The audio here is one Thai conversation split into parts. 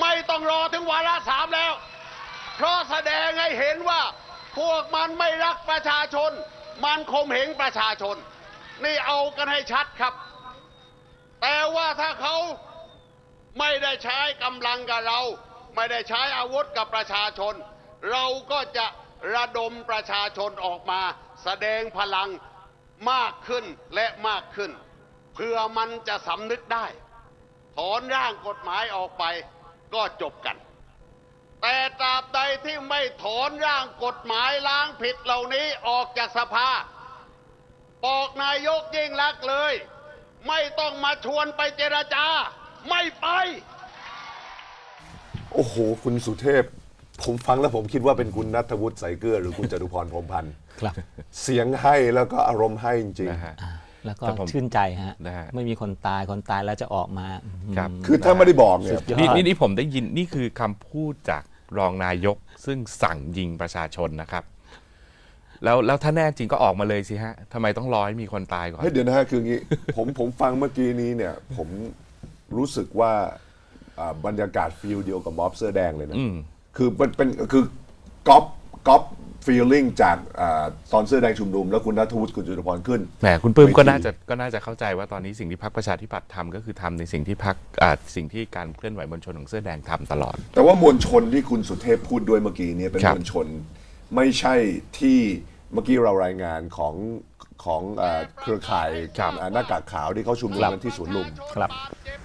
ไม่ต้องรอถึงวาระสามแล้ว เพราะแสดงให้เห็นว่า พวกมันไม่รักประชาชน มันข่มเหงประชาชน นี่เอากันให้ชัดครับ แต่ว่าถ้าเขาไม่ได้ใช้กำลังกับเรา ไม่ได้ใช้อาวุธกับประชาชน เราก็จะระดมประชาชนออกมา แสดงพลังมากขึ้นและมากขึ้น เพื่อมันจะสำนึกได้ ถอนร่างกฎหมายออกไป ก็จบกัน แต่ตราบใดที่ไม่ถอนร่างกฎหมายล้างผิดเหล่านี้ออกจากสภาบอกนายกยิ่งลักษณ์เลย ไม่ต้องมาชวนไปเจรจา ไม่ไป โอ้โห คุณสุเทพ ผมฟังแล้วผมคิดว่าเป็นคุณนัทวุฒิใสเกลือหรือคุณจตุพรพรหมพันธ์ครับเสียงให้แล้วก็อารมณ์ให้จริงนะฮะ แล้วก็แต่ผมชื่นใจฮะนะฮะ ไม่มีคนตายคนตายแล้วจะออกมาครับๆคือถ้าไม่ได้บอกเนี่ยสุดยอดนี่นี่นี่ผมได้ยินนี่คือคำพูดจากรองนายก ซึ่งสั่งยิงประชาชนนะครับ แล้วแล้วถ้าแน่จริงก็ออกมาเลยสิฮะทำไมต้องรอให้มีคนตายก่อน เฮ้ยเดี๋ยวนะฮะคืออย่างนี้ ผมผมฟังเมื่อกี้นี้เนี่ย ผมรู้สึกว่าอ่าบรรยากาศฟีลเดียวกับม็อบเสื้อแดงเลยนะอืมคือมันเป็นคือก๊อปก๊อป ฟีลลิ่งจากอาตอนเสื้อแดงชุมนุม แล้วคุณนัทวุฒิคุณจตุพรขึ้น แหมคุณปื้มก็เวทีน่าจะก็น่าจะเข้าใจว่าตอนนี้สิ่งที่พรรคประชาธิปัตย์ทำก็คือทำในสิ่งที่พรรคอ่าสิ่งที่การเคลื่อนไหวมวลชนของเสื้อแดงทำตลอด แต่ว่ามวลชนที่คุณสุเทพพูดด้วยเมื่อกี้เนี่ยเป็นครับ มวลชนไม่ใช่ที่เมื่อกี้เรารายงานของของเอ่อเครือข่ายอ่าหน้ากากขาวที่เขาชุมนุมกันที่สวนลุม ครับ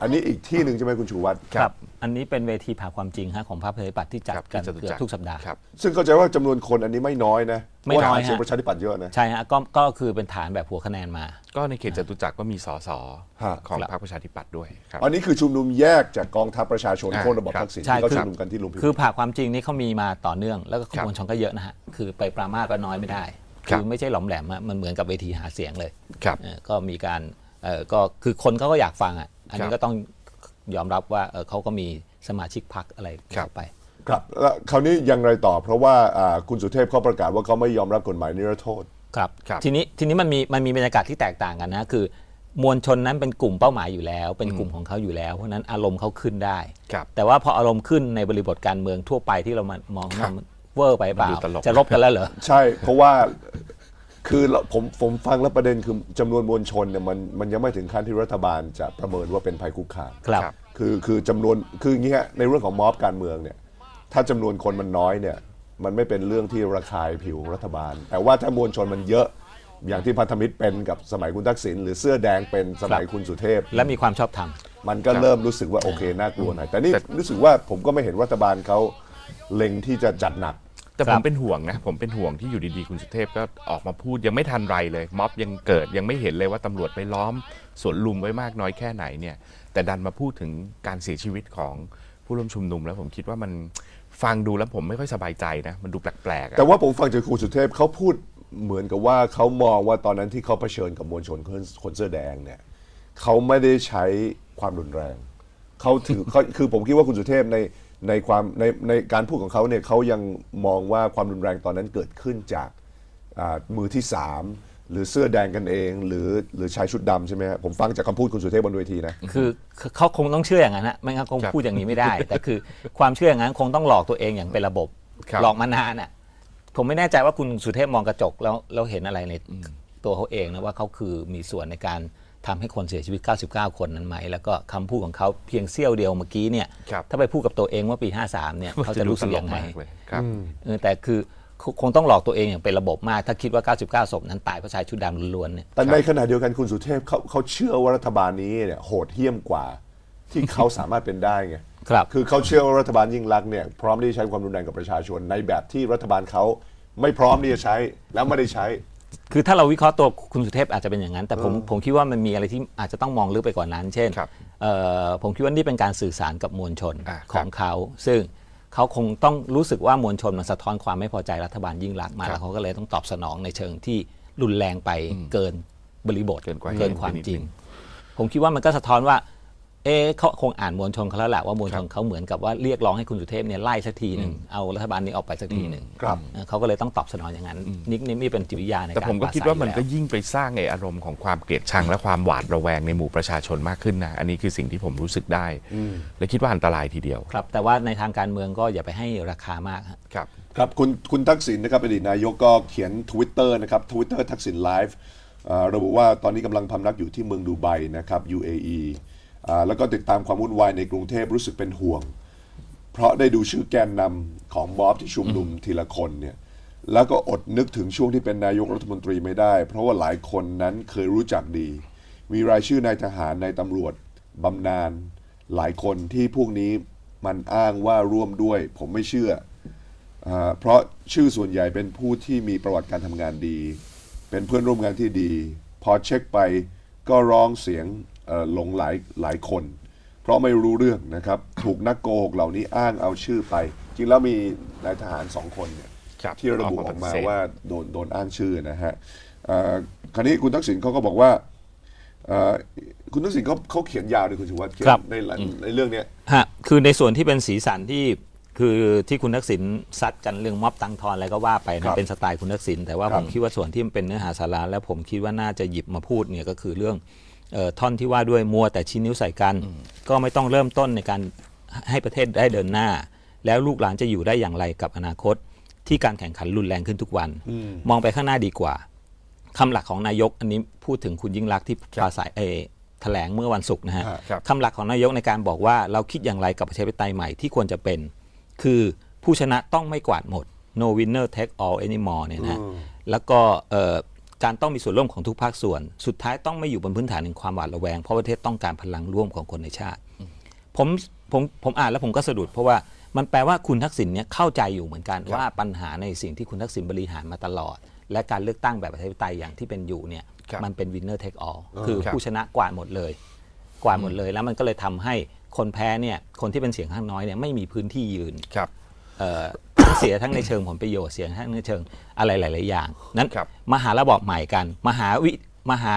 อันนี้อีกที่หนึ่งใช่ไหมคุณชูวัตรครับ อันนี้เป็นเวทีผ่าความจริงฮะของพรรคประชาธิปัตย์ที่จัดครับกันที่จตุเกือจับกรทุกสัปดาห์ ครับ ซึ่งเข้าใจว่าจำนวนคนอันนี้ไม่น้อยนะไม่น้อยเพราะว่าหาเสียงฮะประชาธิปัตย์เยอะนะ ใช่ฮะก็ก็คือเป็นฐานแบบหัวคะแนนมา ก็ในเขตจตุจักรก็มีสสฮะ ของครับพรรคประชาธิปัตย์ด้วยครับ อันนี้คือชุมนุมแยกจากกองทัพประชาชนอ่า โค่นระบอบครับทักษิณใช่ ที่เขาคือชุมนุมกันที่ลุมพินี คือผ่าความจริงนี่เขามีมาต่อเนื่อง แล้วก็ขครับบวนชนก็เยอะนะฮะ คือไปปรามาสว่าน้อยไม่ได้ ครับ คือไม่ใช่หลอมแหลมอะมันเหมือนกับเวทีหาเสียงเลยครับ เออก็มีการเออก็คือคนเขาก็อยากฟังอะ อันนี้ครับ ก็ต้อง ยอมรับว่าเออเขาก็มีสมาชิกพรรคอะไรครับเข้าไปครับแล้วคราวนี้อยังไรต่อ เพราะว่าอ่าคุณสุเทพเขาประกาศว่าเขาไม่ยอมรับกฎหมายนิรโทษครับครับทีนี้ทีนี้มันมีมันมีบรรยากาศที่แตกต่างกันนะคือ มวลชนนั้นเป็นกลุ่มเป้าหมายอยู่แล้ว เป็นกลุ่มของเขาอยู่แล้วเพราะฉะนั้นอารมณ์เขาขึ้นได้ครับแต่ว่าพออารมณ์ขึ้นในบริบทการเมืองทั่วไปที่เรามามองครัว่าบมันเวอร์ไปเปล่ามันดูตลกจะลบกันแล้วเหรอใช่เพราะว่า คือเราผมผมฟังแล้วประเด็นคือจำนวนมวลชนเนี่ยมันมันยังไม่ถึงขั้นที่รัฐบาลจะประเมินว่าเป็นภัยคุกคามครับครับ คือคือจำนวนคืออย่างเงี้ยในเรื่องของม็อบการเมืองเนี่ยถ้าจำนวนคนมันน้อยเนี่ยมันไม่เป็นเรื่องที่ระคายผิวรัฐบาล แต่ว่าถ้ามวลชนมันเยอะอย่างที่พันธมิตรเป็นกับสมัยคุณทักษิณหรือเสื้อแดงเป็นสมัยคุณสุเทพ และมีความชอบธรรม มันก็เริ่มรู้สึกว่าโอเคน่ากลัวหน่อยแต่นี่รู้สึกว่าผมก็ไม่เห็นรัฐบาลเขาเล็งที่จะจัดหนัก แต่คผรัมบ เป็นห่วงนะ ผมเป็นห่วงที่อยู่ดีๆ คุณสุเทพก็ออกมาพูดยังไม่ทันไรเลย ม็อบยังเกิดยังไม่เห็นเลยว่าตำรวจไปล้อมสวนลุมไว้มากน้อยแค่ไหนเนี่ย แต่ดันมาพูดถึงการเสียชีวิตของผู้ร่วมชุมนุมแล้วผมคิดว่ามันฟังดูแล้วผมไม่ค่อยสบายใจนะ มันดูแปลกๆอะแต่ว่าผมฟังจากคุณสุเทพเขาพูดเหมือนกับว่าเขามองว่าตอนนั้นที่เขาเผชิญกับมวลชนคนคนเสื้อแดงเนี่ยเขาไม่ได้ใช้ความรุนแรงเขาถือ เขาคือผมคิดว่าคุณสุเทพใน ในความในในการพูดของเขาเนี่ยเขายังมองว่าความรุนแรงตอนนั้นเกิดขึ้นจากอ่ามือที่สามหรือเสื้อแดงกันเอง หรือหรือชายชุดดำใช่ไหมฮะผมฟังจากคำพูดคุณสุเทพบนเวทีนะคือคือเขาคงต้องเชื่ออย่างนั้นนะไม่งั้นคงครับพูดอย่างนี้ไม่ได้ แต่คือความเชื่ออย่างนั้นคงต้องหลอกตัวเองอย่างเป็นระบบครับหลอกมานานอะผมไม่แน่ใจว่าคุณสุเทพมองกระจกแล้วแล้วเห็นอะไรในตัวเขาเองนะว่าเขาคือมีส่วนในการ ทำให้คนเสียชีวิต 99 คนนั้นไหม แล้วก็คำพูดของเขาเพียงเสี้ยวเดียวเมื่อกี้เนี่ยครับถ้าไปพูดกับตัวเองเมื่อปี 53 เนี่ยเขาจะรู้สึกยังไงมากเลยครับเออแต่คือคคงต้องหลอกตัวเองอย่างเป็นระบบมาก ถ้าคิดว่า 99 ศพนั้นตายเพราะชายชุดดำล้วนๆเนี่ยแต่ในขณะเดียวกันคุณสุเทพเขาเขาเชื่อว่ารัฐบาลนี้เนี่ยโหดเหี้ยมกว่า ที่เขาสามารถเป็นได้ไงครับคือเขาเชื่อว่ารัฐบาลยิ่งรักษณ์เนี่ยพร้อมที่จะใช้ความรุนแรงกับประชาชนในแบบที่รัฐบาลเขาไม่พร้อมที่จะใช้แล้วไม่ได้ใช้ คือถ้าเราวิเคราะห์ตัวคุณสุเทพอาจจะเป็นอย่างนั้น แต่ผมผมคิดว่ามันมีอะไรที่อาจจะต้องมองลึกไปกว่านั้น เช่นครับเอ่อผมคิดว่านี่เป็นการสื่อสารกับมวลชนอ่าขครัอบงเขา ซึ่งเขาคงต้องรู้สึกว่ามวลชนมันสะท้อนความไม่พอใจรัฐบาลยิ่งรักษณ์มาครับแล้วเขาก็เลยต้องตอบสนองในเชิงที่รุนแรงไปเกินบริบทเกินกว่าเกินเหตุความไปนิดจริง นึง ผมคิดว่ามันก็สะท้อนว่า เเอ๊ะเขาคงอ่านมวลชนเขาแล้วแหละว่ามวลชนเขาเหมือนกับว่าเรียกร้องให้คุณสุเทพเนี่ยไล่สักทีหนึ่งเอารัฐบาลนี้ออกไปสักทีหนึ่งครับเออเขาก็เลยต้องตอบสนองอย่างนั้นนิกนี่นี่เป็นจิตวิทยาในการแต่ผมก็คิดว่ามันปรก็ศัยอยู่แล้วยิ่งไปสร้างไออารมณ์ของความเกลียดชังและความหวาดระแวงในหมู่ประชาชนมากขึ้นนะอันนี้คือสิ่งที่ผมรู้สึกได้ และคิดว่าอันตรายทีเดียวครับ แต่ว่าในทางการเมืองก็อย่าไปให้ราคามากฮะครับครับคุณคุณทักษิณนะครับอดีตนายกก็เขียน Twitter นะครับ Twitter ทักษิณไลฟ์ระบุว่าตอนนี้กำลังพำนักอยู่ที่เมืองดูไบนะครับ UAE อ่า แล้วก็ติดตามความวุ่นวายในกรุงเทพรู้สึกเป็นห่วง เพราะได้ดูชื่อแกนนำของม็อบที่ชุมนุมทีละคนเนี่ยแล้วก็อดนึกถึงช่วงที่เป็นนายกรัฐมนตรีไม่ได้ เพราะว่าหลายคนนั้นเคยรู้จักดี มีรายชื่อนายทหารนายตำรวจบำนาญหลายคนที่พวกนี้มันอ้างว่าร่วมด้วย ผมไม่เชื่ออ่าเพราะชื่อส่วนใหญ่เป็นผู้ที่มีประวัติการทำงานดี เป็นเพื่อนร่วมงานที่ดี พอเช็คไปก็ร้องเสียง หลงหลายหลายคน เพราะไม่รู้เรื่องนะครับ ถูกนักโกหกเหล่านี้อ้างเอาชื่อไป จริงแล้วมีนายทหารสองคนเนี่ยครับที่ระบุออกมาออกมาปฏิเสธว่าโดนโดนอ้างชื่อนะฮะเอ่อคราวนี้คุณทักษิณเขาก็บอกว่าเอ่อคุณทักษิณเขาเขาเขียนยาวเลยคุณชูวัฒน์เขียนครับในหลังในเรื่องเนี้ยฮะคือในส่วนที่เป็นสีสันที่คือที่คุณทักษิณซัดกันเรื่องม็อบตังทอนอะไรก็ว่าไปครันะบเป็นสไตล์คุณทักษิณแต่ว่าครัผบมคิดว่าส่วนที่มันเป็นเนื้อหาสาระแล้วผมคิดว่าน่าจะหยิบมาพูดเนี่ยก็คือเรื่องเอ่อ ท่อนที่ว่าด้วยมัวแต่ชี้นิ้วใส่กัน ก็ไม่ต้องเริ่มต้นในการให้ประเทศได้เดินหน้า แล้วลูกหลานจะอยู่ได้อย่างไรกับอนาคต ที่การแข่งขันรุนแรงขึ้นทุกวัน มองไปข้างหน้าดีกว่าคำหลักของนายกอันนี้พูดถึงคุณยิ่งรักษณ์ที่ปราศัยเออแถลงเมื่อวันศุกร์นะฮะครับคำหลักของนายกในการบอกว่าเราคิดอย่างไรกับประชาธิปไตยใหม่ที่ควรจะเป็น คือผู้ชนะต้องไม่กวาดหมด no winner take all anymore เนี่ยนะฮะแล้วก็เอ่อ การต้องมีส่วนร่วมของทุกภาคส่วน สุดท้ายต้องไม่อยู่บนพื้นฐานแห่งความหวาดระแวง เพราะประเทศต้องการพลังร่วมของคนในชาติ ผมผมผมอ่านแล้วผมก็สะดุด เพราะว่ามันแปลว่าคุณทักษิณเนี่ยเข้าใจอยู่เหมือนกันว่าปัญหาในสิ่งที่คุณทักษิณบริหารมาตลอด และการเลือกตั้งแบบประชาธิปไตยอย่างที่เป็นอยู่เนี่ยครับมันเป็น winner take all คือครับผู้ชนะกวาดหมดเลย กวาดหมดเลยแล้วมันก็เลยทำให้คนแพ้เนี่ยคนที่เป็นเสียงข้างน้อยเนี่ยไม่มีพื้นที่ยืนครับเอ่อ ทั้งเสียทั้งในเชิงผลประโยชน์เสียทั้งในเชิงอะไรหลาย ๆ อย่าง นั้นครับมาหาระบอบใหม่กันมาหาวิมาหา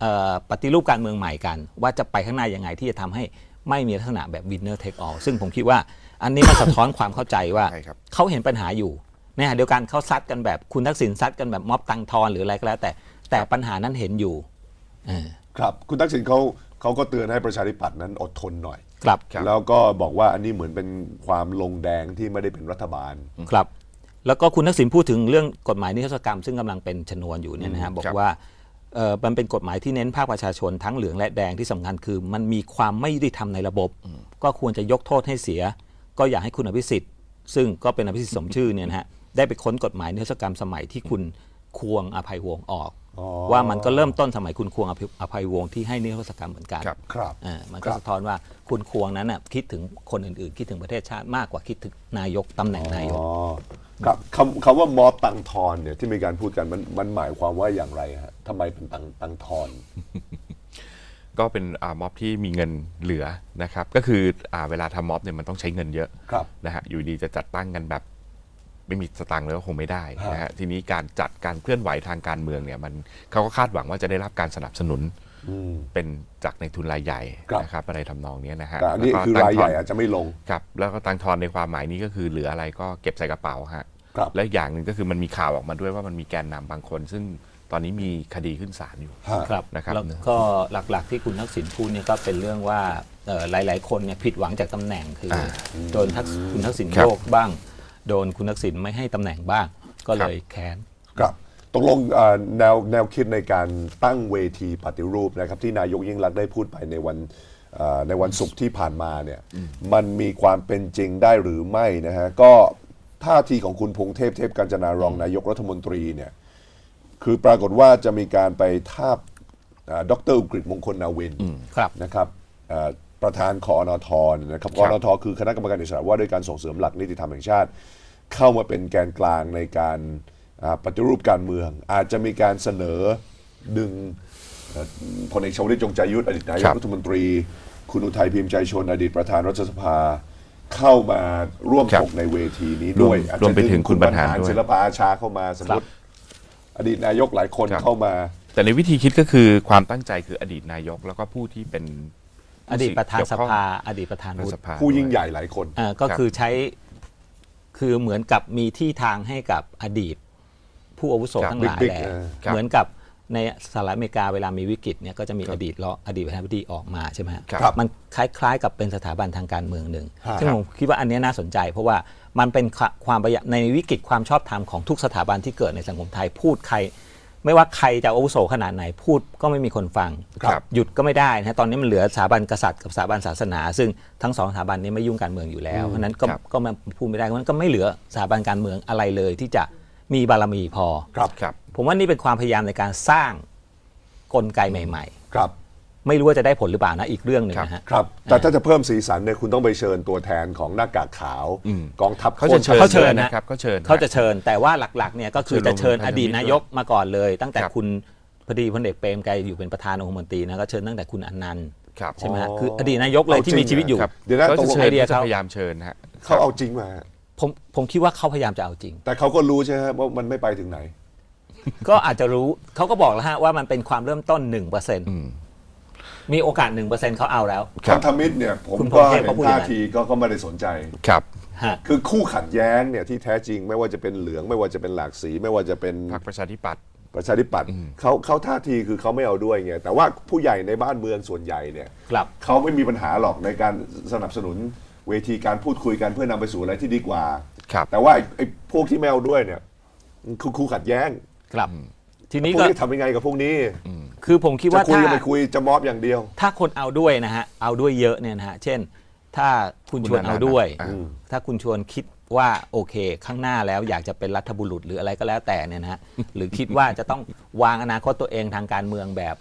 เอ่อปฏิรูปการเมืองใหม่กัน ว่าจะไปข้างหน้ายังไงที่จะทำให้ไม่มีลักษณะแบบ winner take all ซึ่งผมคิดว่าอันนี้มันสะท้อนความเข้าใจว่าใช่ครับเขาเห็นปัญหาอยู่ในขณะเดียวกันเขาซัดกันแบบคุณทักษิณซัดกันแบบม็อบตังทอนหรืออะไรก็แล้ว แต่แต่ปัญหานั้นเห็นอยู่เออครับคุณทักษิณเขาเขาก็เตือนให้ประชาธิปัตย์นั้นอดทนหน่อย ครับครับ แล้วก็บอกว่าอันนี้เหมือนเป็นความลงแดงที่ไม่ได้เป็นรัฐบาล ครับ แล้วก็คุณทักษิณพูดถึงเรื่องกฎหมายนิรโทษกรรม ซึ่งกำลังเป็นชนวนอยู่เนี่ยนะฮะบอกครับว่าเอ่อมันเป็นกฎหมายที่เน้นภาคประชาชนทั้งเหลืองและแดงที่สำคัญคือ มันมีความไม่ยุติธรรมในระบบ ก็ควรจะยกโทษให้เสีย ก็อยากให้คุณอภิสิทธิ์ ซึ่งก็เป็นอภิสิทธิ์สมชื่อเนี่ยนะฮะได้ไปค้นกฎหมายนิรโทษกรรมสมัยที่คุณควงอภัยวงศ์ออกอ๋อ ว่ามันก็เริ่มต้นสมัยคุณควงอภัยอภัยวงศ์ที่ให้นิรโทษกรรมเหมือนกันครับครับอ่ามันคก็รับสะท้อนว่าคุณควงนั้นน่ะคิดถึงคนอื่นๆ คิดถึงประเทศชาติมากกว่าคิดถึงนายกตำแหน่งนายก อ๋อครับคำคำว่ามอบตังทอนเนี่ยที่มีการพูดกันมันมันหมายความว่าอย่างไรฮะทำไมเป็นตังตังทอน ก็เป็นอ่าม็อบที่มีเงินเหลือนะครับ ก็คืออ่าเวลาทำม็อบเนี่ยมันต้องใช้เงินเยอะครับ นะฮะอยู่ดีจะจัดตั้งกันแบบ ไม่มีสตางค์เลยก็คงไม่ได้ฮะนะฮะทีนี้การจัดการเคลื่อนไหวทางการเมืองเนี่ยมันเขาก็คาดหวังว่าจะได้รับการสนับสนุนอืมเป็นจากในทุนรายใหญ่ครับนะครับอะไรทำนองเนี้ยนะฮะแต่อันนี้แล้วก็คือตั้งรายใหญ่ทนอาจจะไม่ลงครับแล้วก็ตังทอนในความหมายนี้ก็คือเหลืออะไรก็เก็บใส่กระเป๋าฮะครับและอีกอย่างหนึ่งก็คือมันมีข่าวออกมาด้วยว่ามันมีแกนนำบางคน ซึ่งตอนนี้มีคดีขึ้นศาลอยู่ฮะครับนะครับแล้วก็หลักๆที่คุณทักษิณพูดเนี่ยก็เป็นเรื่องว่าเอ่อหลาย ๆ คนเนี่ยผิดหวังจากตำแหน่งคืออโดนทักษิณคุณทักษิณครับโยกบ้าง โดนคุณทักษิณไม่ให้ตำแหน่งบ้าง ก็เลยแค้น ครับตกลงเอ่อแนวแนวคิดในการตั้งเวทีปฏิรูปนะครับที่นายกยิ่งรักษณ์ได้พูดไปในวันเอ่อในวันศุกร์ที่ผ่านมาเนี่ยมันมีความเป็นจริงได้หรือไม่นะฮะก็ท่าทีของคุณพงเทพเทพกัญจนารองนายกรัฐมนตรีเนี่ยคือปรากฏว่าจะมีการไปทาบเอ่อดรอุกฤษมงคลนาวินครับ นะครับเอ่อประธานคอนทนะครับคครัอบนทคือคณะกรรมการอิสระว่าด้วยการส่งเสริมหลักนิติธรรมแห่งชาติ เข้ามาเป็นแกนกลางในการอ่าปฏิรูปการเมือง อาจจะมีการเสนอดึงเอ่อพลเอกชวลิตจงใจยุทธอดีตนายครักบรัฐมนตรี คุณอุทัยพิมพ์ใจชนอดีตประธานรัฐสภาเข้ามาร่วมครับถกในเวทีนี้ด้วยรวมอาจรวจะมไปถึงคุณบรรหารด้วยศิลปอาชาเข้ามาสมมติอดีตนายกหลายคนครับเข้ามา แต่ในวิธีคิดก็คือความตั้งใจคืออดีตนายกแล้วก็ผู้ที่เป็นอดีตประธานเกี่ยวสข้องภา อดีตประธานรัฐวุสฒิภาผู้ยิ่งใหญ่หลายคนอ่าก็ครับคือใช้ คือเหมือนกับมีที่ทางให้กับอดีต ผู้อาวุโสครับทั้งหลายบิ๊กๆแหละเออครับ เหมือนกับในสหรัฐอเมริกาเวลามีวิกฤตเนี่ยก็จะมีครับอดีตรองอดีตประธานาธิบดีออกมาใช่ไหมฮะครับมันคล้าย ๆ กับเป็นสถาบันทางการเมืองหนึ่งฮะ ซึ่งผมคิดว่าอันเนี้ยน่าสนใจ เพราะว่ามันเป็นควความประหยัดในวิกฤตความชอบธรรมของทุกสถาบันที่เกิดในสังคมไทยพูดใคร ไม่ว่าใครจะอาวุโสขนาดไหนพูดก็ไม่มีคนฟัง ครับหยุดก็ไม่ได้นะฮะตอนนี้มันเหลือสถาบันกษัตริย์กับสถาบันศาสนา ซึ่งทั้งสองสถาบันนี้ไม่ยุ่งการเมืองอยู่แล้วเพราะฉะนั้นก็ครับ ก็มาพูดไม่ได้เพราะฉะนั้นก็ไม่เหลือสถาบันการเมืองอะไรเลย ที่จะมีบารมีพอ ครับ ครับ ผมว่านี่เป็นความพยายามในการสร้างกลไกใหม่ครับๆ ไม่รู้ว่าจะได้ผลหรือเปล่านะอีกเรื่องหนึ่งนะฮะ ครับ แต่ถ้าจะเพิ่มสีสันเนี่ยคุณต้องไปเชิญตัวแทนของหน้ากากขาวอืม กองทัพเขาจะเชิญเขาเชิญนะ นะครับเขาเชิญ เขาจะเชิญแต่ว่าหลักๆเนี่ยก็คือเชิญจะเชิญลงอดีตนายกมาก่อนเลย ตั้งแต่ครับ คุณพอดีพลเอกเปรมไกรอยู่เป็นประธานองคมนตรีนะก็เชิญตั้งแต่คุณอนันต์ครับใช่ไหมฮะอ๋อคืออดีตนายกเลยที่มีชีวิตอยู่ ครับเดี๋ยวนะเขาตกจะลงเชิญไอเดียเขา จะเขาพยายามเชิญนะฮะ เขาเอาจริงมา ผมผมคิดว่าเขาพยายามจะเอาจริง แต่เขาก็รู้ใช่ไหมว่ามันไม่ไปถึงไหน ก็อาจจะรู้เขาก็บอกแล้วฮะว่ามันเป็นความเริ่มต้น1%อื มมีโอกาส 1%เขาเอาแล้ว ครับพันธมิตรเนี่ยผมคุณพก็งเทพเห็ก็นพูดอย่างท่านั้น ทีก็ก็ไม่ได้สนใจ ครับ ฮะ คือคู่ขัดแย้งเนี่ยที่แท้จริงไม่ว่าจะเป็นเหลือง ไม่ว่าจะเป็นหลากสี ไม่ว่าจะเป็นพรรคประชาธิปัตย์ ประชาธิปัตย์เขาเขาท่าทีคือเขาไม่เอาด้วยไงแต่ว่าผู้ใหญ่ในบ้านเมืองส่วนใหญ่เนี่ยครับ เขาไม่มีปัญหาหรอกในการสนับสนุนเวทีการพูดคุยกันเพื่อนำไปสู่อะไรที่ดีกว่า ครับ แต่ว่าไอ้ไอ้พวกที่ไม่เอาด้วยเนี่ยคือคู่ขัดแย้ง ครับ ทีพนี้วกก็นี้ทำยังไงกับพวกนี้ คือผมคิดจะว่าคุยถ้า ก็ไม่คุยจะมอบอย่างเดียว ถ้าคนเอาด้วยนะฮะ เอาด้วยเยอะเนี่ยนะฮะ เช่น ถ้าคุณคุณชวนอนันต์เอาด้วย อ่า ถ้าคุณชวนคิดว่าโอเค ข้างหน้าแล้วอยากจะเป็นรัฐบุรุษหรืออะไรก็แล้วแต่เนี่ยนะฮะ หรือคิดว่าจะต้องวางอนาคตตัวเองทางการเมืองแบบ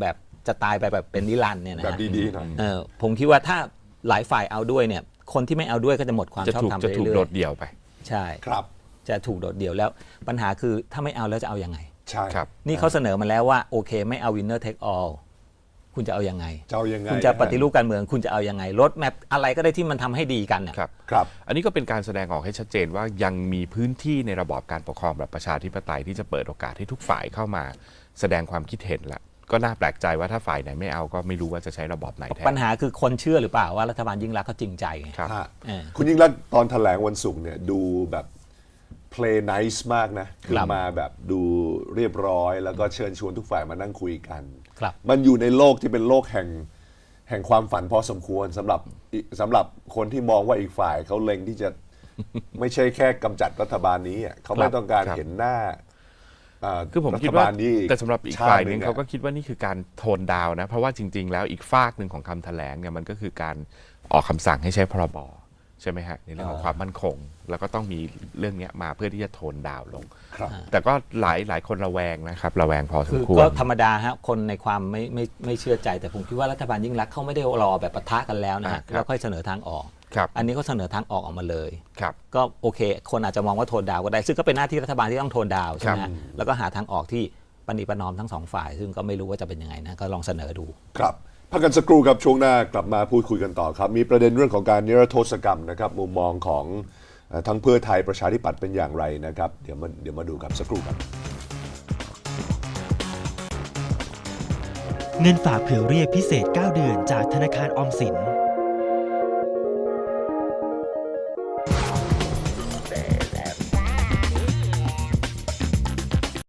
แบบจะตายไปแบบเป็นนิรันดร์เนี่ยนะแบบฮะดีๆหน่อย เออผมคิดว่าถ้าหลายฝ่ายเอาด้วยเนี่ย คนที่ไม่เอาด้วยก็จะหมดความจะชอบถูกธรรมจะไปถูกเรื่โดอยดเดี่ยวไป ๆใช่ ครับ จะถูกโดดเดี่ยวแล้วปัญหาคือถ้าไม่เอาแล้วจะเอายังไง ใช่ครับ นี่เขาเสนอมาแล้วว่าโอเค ไม่เอา winner take all คุณจะเอายังไง จะเอายังไงคุณจะปฏิรูปการเมือง คุณจะเอายังไงรถแมพอะไรก็ได้ที่มันทำให้ดีกันน่ะครับครับ อันนี้ก็เป็นการแสดงออกให้ชัดเจนว่ายังมีพื้นที่ในระบอบการปกครองแบบประชาธิปไตยที่จะเปิดโอกาสให้ทุกฝ่ายเข้ามา แสดงความคิดเห็นละก็น่าแปลกใจว่าถ้าฝ่ายไหนไม่เอาก็ไม่รู้ว่าจะใช้ระบอบไหนแทนปัญหาคือคนเชื่อหรือเปล่าว่ารัฐบาลยิ่งรักษณ์เขาจริงใจไงครับฮะเออคุณยิ่งรักษณ์ตอนแถลงวันศุกร์เนี่ยดูแบบ play nice มากนะคือครับมาแบบดู เรียบร้อย แล้วก็เชิญชวนทุกฝ่ายมานั่งคุยกัน ครับ มันอยู่ในโลกที่เป็นโลกแห่งแห่งความฝันพอสมควรสำหรับอิสำหรับคนที่มองว่าอีกฝ่ายเขาเล็งที่จะ ไม่ใช่แค่กำจัดรัฐบาลนี้อะเขาไม่ต้องการครับเห็นหน้าอ่าคือผมรัคิดฐว่าบาลนี้แต่สำหรับอีกชติฝ่ายหนึ่งอะเขาก็คิดว่านี่คือการโทนดาวน์นะ เพราะว่าจริง ๆ แล้วอีกฝากหนึ่งของคำแถลงเนี่ยมันก็คือการออกคำสั่งให้ใช้พรบ ใช่ไหมฮะในเรื่องของความมั่นคง แล้วก็ต้องมีเรื่องเนี้ยมาเพื่อที่จะโทนดาวน์ลงครับแต่ก็หลายหลายคนระแวงนะครับ ระแวงพอสคืมอควรก็ธรรมดาฮะคนในความไม่ไม่ไม่เชื่อใจ แต่ผมคิดว่ารัฐบาลยิ่งรักษณ์เขาไม่ได้รอแบบปะทะกันแล้วนะฮะอ่าครับแล้วค่อยเสนอทางออกครับอันนี้เขาเสนอทางออกออกมาเลยครับก็โอเค คนอาจจะมองว่าโทนดาวน์ก็ได้ ซึ่งก็เป็นหน้าที่รัฐบาลที่ต้องโทนดาวน์ใช่ไหมครัฮะบแล้วก็หาทางออกที่ปณิประนอมทั้งสองฝ่าย ซึ่งก็ไม่รู้ว่าจะเป็นยังไงนะก็ลองเสนอดูครับ พักกันสักครู่ครับช่วงหน้ากลับมาพูดคุยกันต่อครับ มีประเด็นเรื่องของการนิรโทษกรรมนะครับมุมมองของทั้งเพื่อไทยประชาธิปัตย์เป็นอย่างไรนะครับเดี๋ยวมาเดี๋ยวมาดูครับสักครู่ครับเงินฝากเผื่อเรียกพิเศษ 9 เดือนจากธนาคารออมสิน